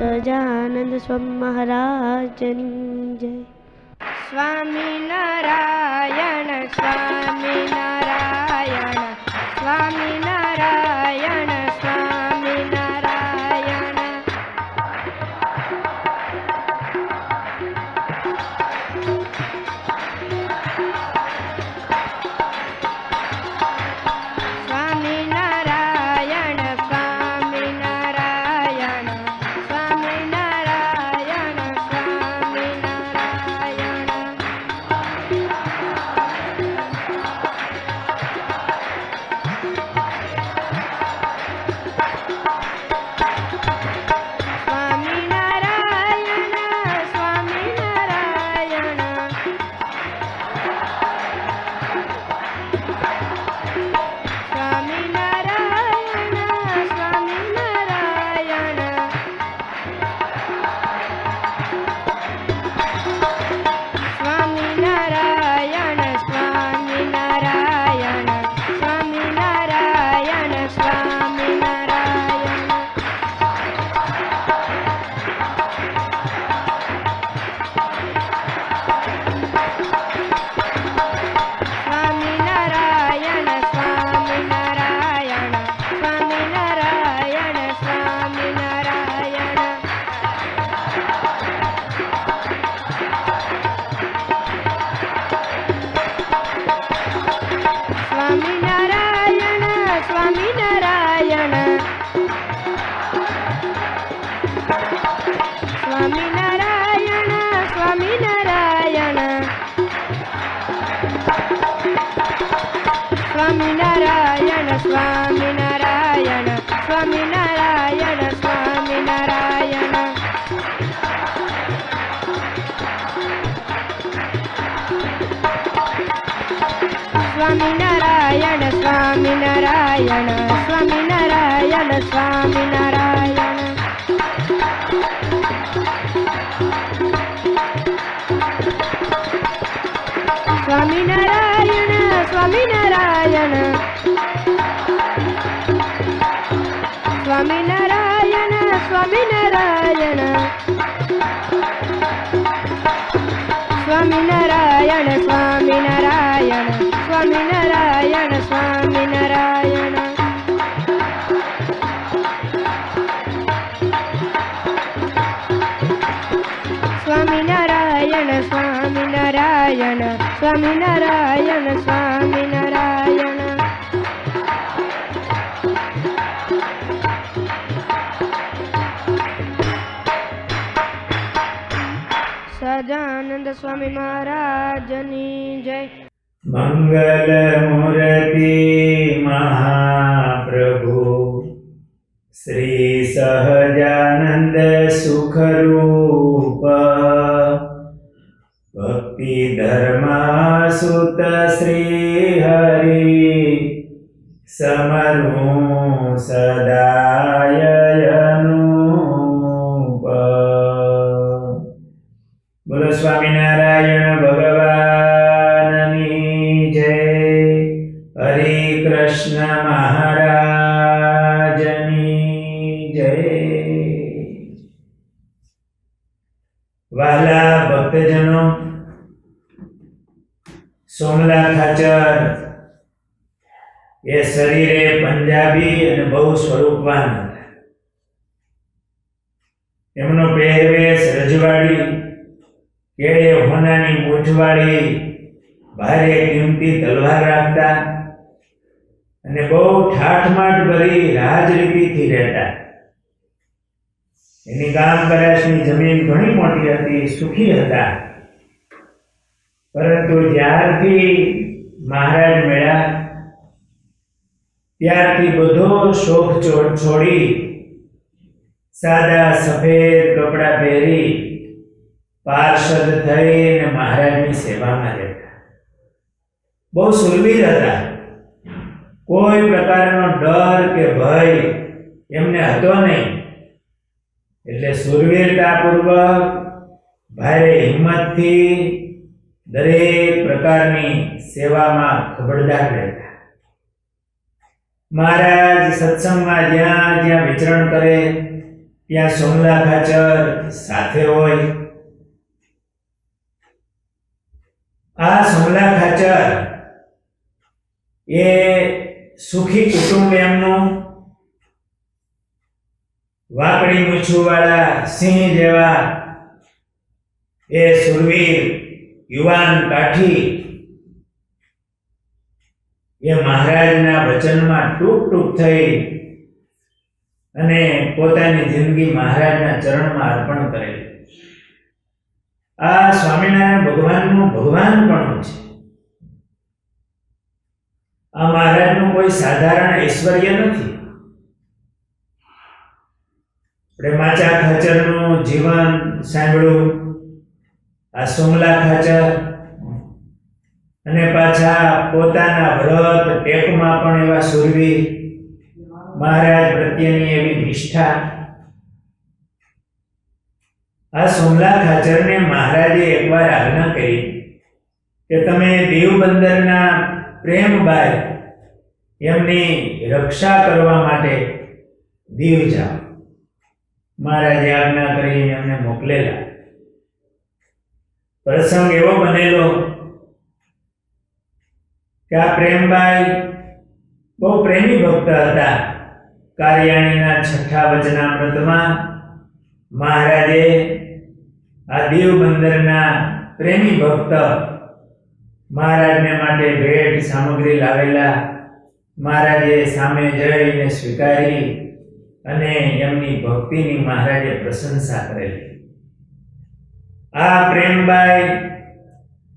सजानन्द स्व जय। स्वामी नारायण स्वामी नारायण स्वामी नारायण। સ્વામિનારાયણ સ્વામિનારાયણ સ્વામિનારાયણ સ્વામિનારાયણ સ્વામિનારાયણ સ્વામિનારાયણ સ્વામિનારાયણ સ્વામિનારાયણ સ્વામિનારાયણ સ્વામિનારાયણ નારાયણ સ્વામી નારાયણ સ્વામી નારાયણ સ્વામી નારાયણ સજાનંદ સ્વામી મહારાજની જય. મંગલ મૂર્તિ મહાપ્રભુ. શ્રી સહજાનંદ સુખરૂપ धर्मासुत श्रीहरि समनु सदा કેળે હોનાની મોજવાળી ભારે કિંમતી તલવાર રાખતા અને બહુ ઠાઠમાઠ ભરી રાજરીતિથી રહેતા. એની ગામ કરાશની જમીન ઘણી મોટી હતી, સુખી હતા. પરંતુ જ્યારથી મહારાજ મળ્યા, ત્યારથી બધો શોખ છોડી સાદા સફેદ કપડાં પહેરી પાર્ષદ થઈને મહારાજની સેવામાં રહેતા. બહુ સુરવીર હતા. કોઈ પ્રકારનો ડર કે ભય એમને હતો નહીં. એટલે સુરવીરતાપૂર્વક ભારે હિંમતથી દરેક પ્રકારની સેવામાં ખબરદાર રહેતા. મહારાજ સત્સંગમાં જ્યાં જ્યાં વિચરણ કરે, ત્યાં સોમલા ખાચર સાથે હોય આ સોમલા ખાચર એ સુખી કુટુંબ એમનું વાકડી મૂછુવાળા સિંહ જેવા એ સુરવીર યુવાન કાઠી એ મહારાજના વચનમાં ટૂંક ટૂંક થઈ અને પોતાની જિંદગી મહારાજના ચરણમાં અર્પણ કરેલી. આ સ્વામિનારાયણ ભગવાનનું ભગવાન પણ છે. આ મહારાજનું કોઈ સાધારણ ઐશ્વર્ય નથી. આપણે માચા ખાચરનું જીવન સાંભળ્યું, આ સોમલા ખાચર, અને પાછા પોતાના વ્રત ટેકમાં પણ એવા સુરવી મહારાજ પ્રત્યેની એવી નિષ્ઠા આ સોમલા ખાચરને મહારાજે એકવાર આજ્ઞા કરી કે તમે દીવ બંદરના પ્રેમબાઈ એમની રક્ષા કરવા માટે દીવ જાઓ. મહારાજે આજ્ઞા કરી એમને મોકલેલા. પ્રસંગ એવો બનેલો કે આ પ્રેમભાઈ બહુ પ્રેમી ભક્ત હતા. કાર્યાણીના છઠ્ઠા વચનામૃતમાં મહારાજે આ દેવ બંદરના પ્રેમી ભક્ત મહારાજને માટે ભેટ સામગ્રી લાવેલા મહારાજે સામે જઈને સ્વીકારી અને એમની ભક્તિની મહારાજે પ્રશંસા કરેલી. આ પ્રેમબાઈ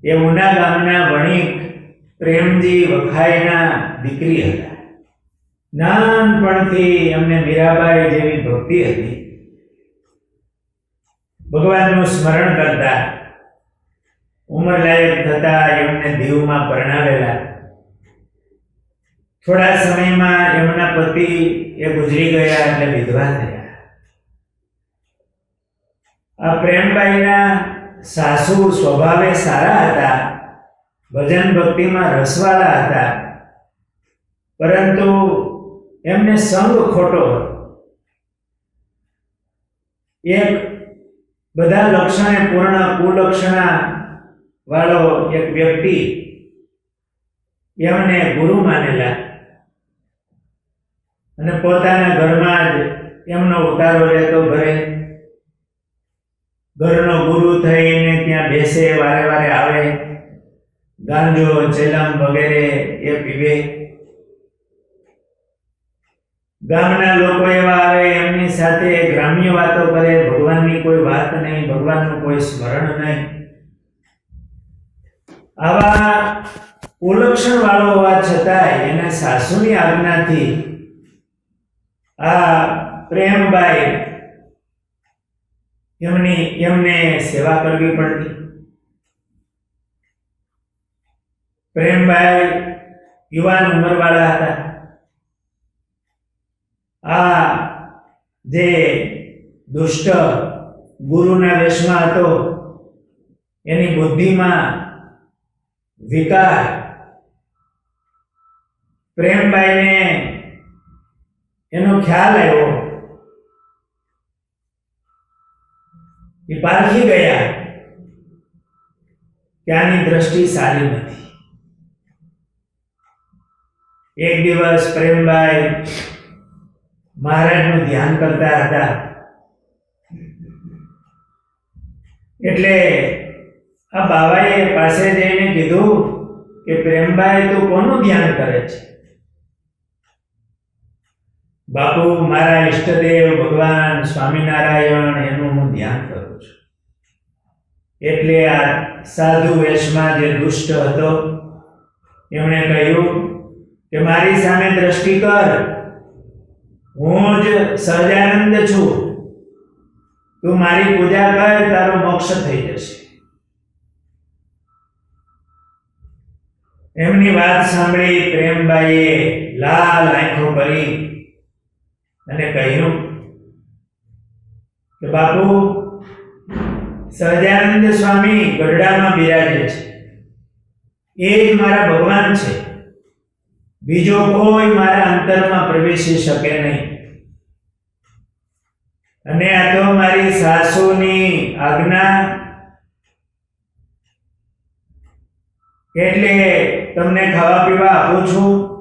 એ ઉના ગામના વણિક પ્રેમજી વખાઈના દીકરી હતા. નાનપણથી એમને મીરાબાઈ જેવી ભક્તિ હતી. ભગવાનનું સ્મરણ કરતા ઉંમર લાયક થતા એમને દીવમાં પરણાવેલા. થોડા સમયમાં એમના પતિ એ ગુજરી ગયા એટલે વિધવા થયા. આ પ્રેમબાઈના સાસુ સ્વભાવે સારા હતા, ભજન ભક્તિમાં રસવાળા હતા, પરંતુ એમને સંગ ખોટો એક બધા લક્ષણે પૂર્ણ, કુલક્ષણા વાળો એક વ્યક્તિ એમને ગુરુ માનેલા. અને પોતાના ઘરમાં જ એમનો ઉતારો રહેતો ઘરે ઘરનો ગુરુ થઈને ત્યાં બેસે, વારે વારે આવે. ગાંજો ચેલમ વગેરે એ પીવે. ગામના લોકો એવા આવે, એમની સાથે ગ્રામ્ય વાતો કરે, ભગવાનની કોઈ વાત નહીં, ભગવાનનું કોઈ સ્મરણ નહીં. આવા કુલક્ષણ વાળો હોવા છતાંય એના સાસુની આજ્ઞાથી આ પ્રેમબાઈ એમની, એમને સેવા કરવી પડતી. પ્રેમભાઈ યુવાન ઉંમરવાળા હતા. આ જે દુષ્ટ ગુરુના વેશમાં હતો, એની બુદ્ધિમાં વિકાર. પ્રેમભાઈને એનો ખ્યાલ આવ્યો એ પારખી ગયા કે આની દ્રષ્ટિ સારી નથી. એક દિવસ પ્રેમભાઈ મહારાજનું ધ્યાન કરતા હતા. એટલે આ બાવાએ પાસે જઈને કીધું કે પ્રેમભાઈ, તું કોનું ધ્યાન કરે છે? બાપુ, મારા ઈષ્ટદેવ ભગવાન સ્વામિનારાયણ, એનું હું ધ્યાન કરું છું. એટલે આ સાધુ વેશમાં જે દુષ્ટ હતો, એમણે કહ્યું કે મારી સામે દ્રષ્ટિ કર. હું જ સહજાનંદ છું. તું મારી પૂજા કર, તારો મોક્ષ થઈ જશે. એમની વાત સાંભળી પ્રેમભાઈએ લાલ આંખો કરી અને કહ્યું કે બાપુ સહજાનંદ સ્વામી ગઢડામાં બિરાજે છે. એ જ મારા ભગવાન છે. બીજો કોઈ મારા અંતરમાં પ્રવેશી શકે નહીં. અને આ તો મારી સાસુની આજ્ઞા. એટલે તમને ખાવા પીવા આપું છું.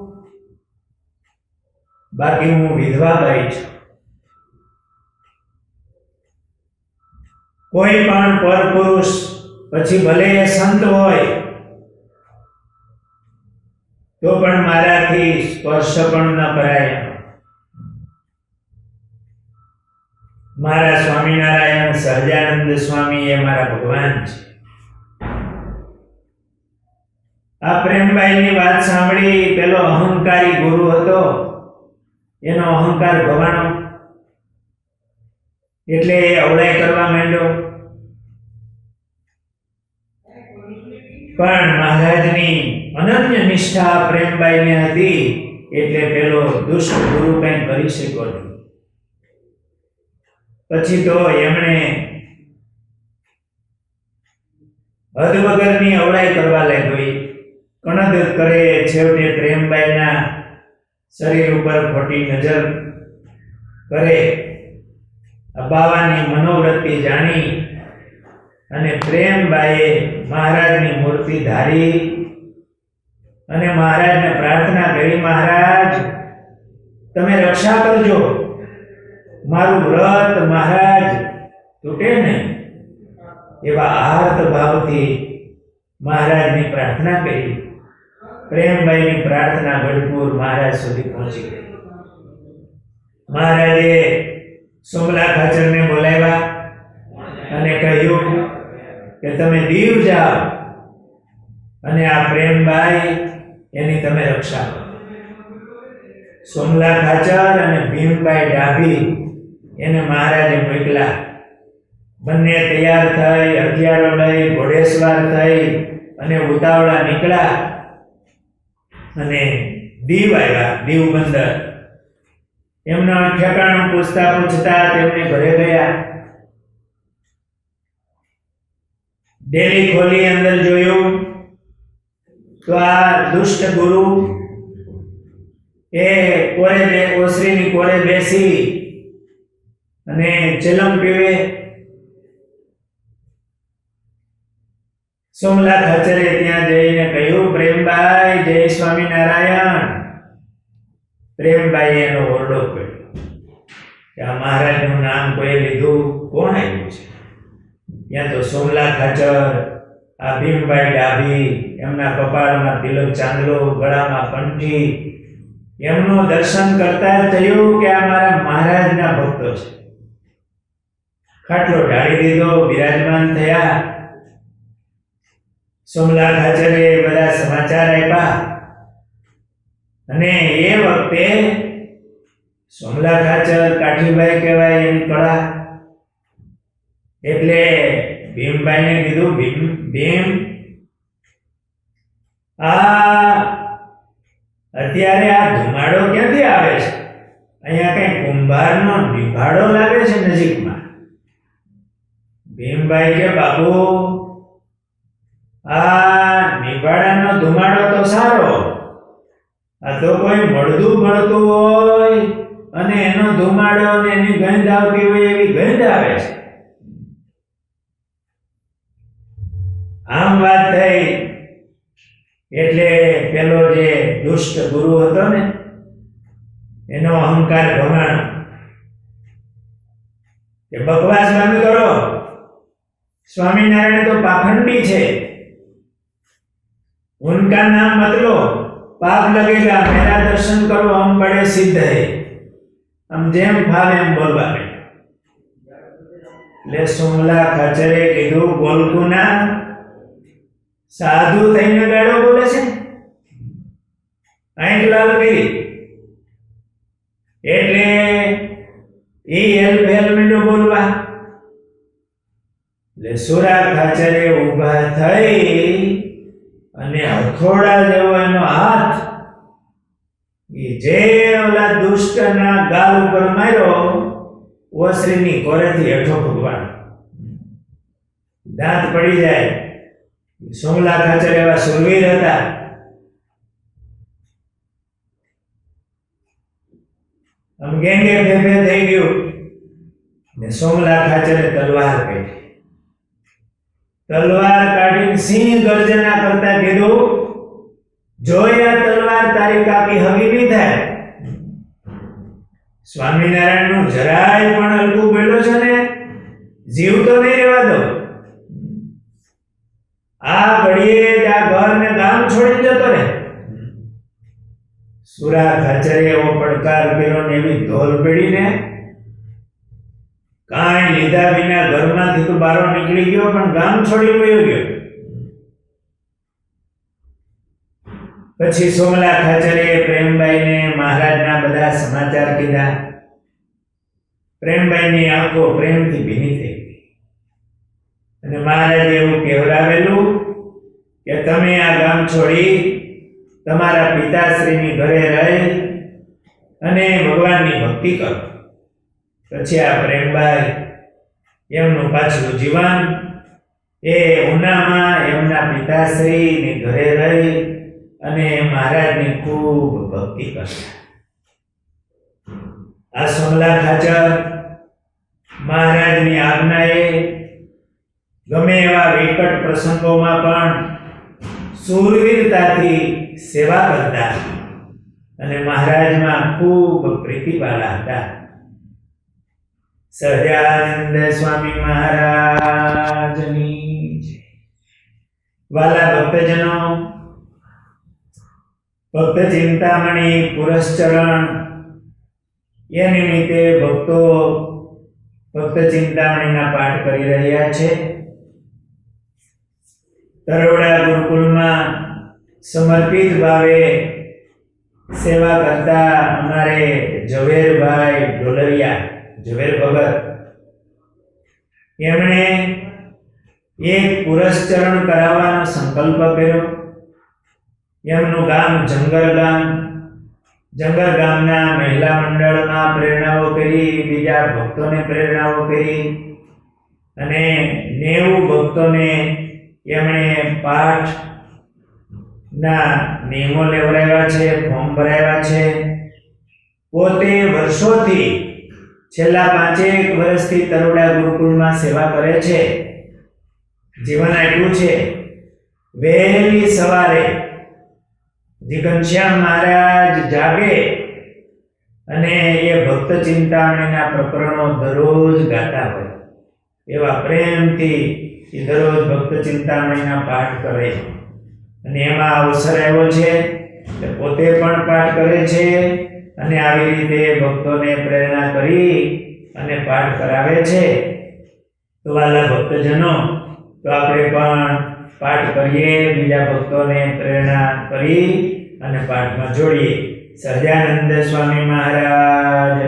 બાકી હું વિધવા ભાઈ છું. કોઈ પણ પરપુરુષ, પછી ભલે એ સંત હોય તો પણ મારાથી સ્પર્શ પણ ન કરાય. મારા સ્વામિનારાયણ સહજાનંદ સ્વામી એ મારા ભગવાન છે. આ પ્રેમભાઈની વાત સાંભળી પેલો અહંકારી ગુરુ હતો. એનો અહંકાર ભવાનો. એટલે એ અવળાઈ કરવા માંડ્યો. પણ મહારાજની અનન્ય નિષ્ઠા પ્રેમબાઈને હતી, એટલે પેલો દુષ્ટ ગુરુ કંઈ કરી શક્યો નહીં. પછી તો એમણે હદ વગરની અવળાઈ કરવા લાગી કણદ કરે છેવટે પ્રેમબાઈના શરીર ઉપર ખોટી નજર કરે. અબાવાની મનોવૃત્તિ જાણી અને પ્રેમબાઈએ મહારાજની મૂર્તિ ધારી અને મહારાજને પ્રાર્થના કરી, મહારાજ, તમે રક્ષા કરજો. મારું વ્રત મહારાજ તૂટે નહીં. એવા આર્ત ભાવથી મહારાજની પ્રાર્થના કરી. પ્રેમભાઈની પ્રાર્થના ગઢપુર મહારાજ સુધી પહોંચી ગઈ. મહારાજે સોમલા ખાચરને બોલાવ્યા અને કહ્યું કે, તમે દીવ જાઓ. અને આ પ્રેમભાઈ એની તમે રક્ષા સોમલા ખાચર અને ભીમભાઈ ડાભી એને મહારાજે મોકલા. બંને તૈયાર થઈ, હથિયારો લઈ, ઘોડેસવાર થઈ અને ઉતાવળા નીકળ્યા અને દીવ આવ્યા, દીવ બંદર. એમના ઠેકાણું પૂછતા પૂછતા તેમને ઘરે ગયા. ડેલી ખોલી અંદર જોયું. તો આ દુષ્ટ ગુરુ એ કોરે બે ઓસરીની કોરે બેસી અને ચલમ પીવે સોમલા ખાચરે ત્યાં જઈને કહ્યું, પ્રેમભાઈ, જય સ્વામિનારાયણ. પ્રેમભાઈ એનો ઓરડો પડ્યો. કે આ મહારાજનું નામ કોઈ લીધું? કોણ આવ્યું છે? ત્યાં તો સોમલા ખાચર આ ભીમભાઈ ડાભી, એમના કપાળમાં તિલક ચાંદલો, ગળામાં કંઠી. એમનું દર્શન કરતા થયું કે આ મારા મહારાજના ભક્તો છે. ખાટલો ઢાળી દીધો, બિરાજમાન થયા. સોમલા ખાચરે બધા સમાચાર આપ્યા. અને એ વખતે સોમલા ખાચર કાઠીભાઈ કહેવાય એની કળા. એટલે ભીમભાઈને કીધું, ભીમ ભીમ. આ અત્યારે આ ધુમાડો ક્યાંથી આવે છે? અહીંયા કઈ કુંભારનો નિભાડો લાગે છે નજીકમાં? ભીમભાઈ કે, બાપુ, આ નિભાડાનો ધુમાડો તો સારો. આ તો કોઈ મળતું મળતું હોય અને એનો ધુમાડો અને એની ગંધ આવતી હોય એવી ગંધ આવે છે. આમ વાત થઈ, એટલે પેલો જે દુષ્ટ ગુરુ હતો ને, એનો અહંકાર ભમાણ. કે બકવાસ સ્વામી કરો. સ્વામિનારાયણ તો પાખંડી છે. ઉનકા નામ મતલો, પાપ લગેલા, મેરા દર્શન કરો, આમ પડે સિદ્ધ હે. આમ જેમ ફાવે એમ બોલવા એટલે સોમલા ખચરે કીધું ગોલકુના સાધુ થઈને ગાડો બોલે છે? આંખ લાલ કરી. એટલે એ હેલ ફેલ મીંડો બોલવા. એટલે સુરા ખાચરે ઊભા થઈ અને હથોડા જેવો હાથ એ જે ઓલા દુષ્ટના ગાલ ઉપર માર્યો, ઓસરીની કોરેથી હેઠો ભગવાન દાંત પડી જાય. સોમલા આચાર્ય એવા સુરવીર હતા. આમ ગેંગે ભેભે થઈ ગયું ને સોમનાથ આચાર્ય તલવાર કાઢી. તલવાર કાઢીને સિંહ ગર્જના કરતા કીધું જોઈ તલવાર તારી કાપી હગી નહીં થાય. સ્વામિનારાયણનું જરાય પણ હલકું બોલ્યો છે ને, જીવ તો નહીં રહેવા દો. આ ઘડીએ આ ઘર ને ગામ છોડી જતો ને. સુરા ખાચરે એવો પડકાર કર્યો ને એવી ધોલ પીડીને કાંઈ લીધા વિના ઘરમાંથી તો બારો નીકળી ગયો, પણ ગામ છોડી વયો ગયો. પછી સોમલા ખાચરે પ્રેમભાઈને મહારાજના બધા સમાચાર કીધા. પ્રેમભાઈની આંખો પ્રેમથી ભીની થઈ. અને મહારાજે એવું કહેવડાવેલું કે તમે આ ગામ છોડી તમારા પિતાશ્રીની ઘરે રહી અને ભગવાનની ભક્તિ કરો. પછી આ પ્રેમભાઈ એમનું પાછલું જીવન એ ઉનામાં એમના પિતાશ્રીની ઘરે રહી અને મહારાજની ખૂબ ભક્તિ કરતા. આ સોમલા ખાચર મહારાજની આજ્ઞાએ ગમે એવા વિકટ પ્રસંગોમાં પણ શૂરવીરતાથી સેવા કરતા અને મહારાજમાં ખૂબ પ્રીતિવાળા હતા સહજાનંદ સ્વામી મહારાજની. વાલા ભક્તજનો, ભક્ત ચિંતામણી પુરસ્ચરણ, એ નિમિત્તે ભક્તો ભક્ત ચિંતામણીના પાઠ કરી રહ્યા છે તરોડા ગુરુકુળમાં સમર્પિત ભાવે સેવા કરતા અમારે ઝવેરભાઈ ઢોલરિયા, ઝવેર ભગત. એમણે એક પુરસ્ચરણ કરાવવાનો સંકલ્પ કર્યો. એમનું ગામ જંગલ ગામ. જંગલ ગામના મહિલા મંડળમાં પ્રેરણાઓ કરી, બીજા ભક્તોને પ્રેરણાઓ કરી અને નેવું ભક્તોને એમણે પાઠ ના નિયમો લેવડાવ્યા છે, ફોર્મ ભરાવ્યા છે. પોતે વર્ષોથી છેલ્લા પાંચેક વર્ષથી તરોડા ગુરુકુળમાં સેવા કરે છે. જીવન આપ્યું છે. વહેલી સવારે ઘનશ્યામ મહારાજ જાગે અને એ ભક્ત ચિંતામણીના પ્રકરણો દરરોજ ગાતા હોય. એવા પ્રેમથી એ દરરોજ ભક્ત ચિંતામણીના પાઠ કરે. અને એમાં અવસર આવ્યો છે કે પોતે પણ પાઠ કરે છે અને આવી રીતે ભક્તોને પ્રેરણા કરી અને પાઠ કરાવે છે. તો વાલા ભક્તજનો, તો આપણે પણ પાઠ કરીએ, બીજા ભક્તોને પ્રેરણા કરી અને પાઠમાં જોડીએ. સહજાનંદ સ્વામી મહારાજ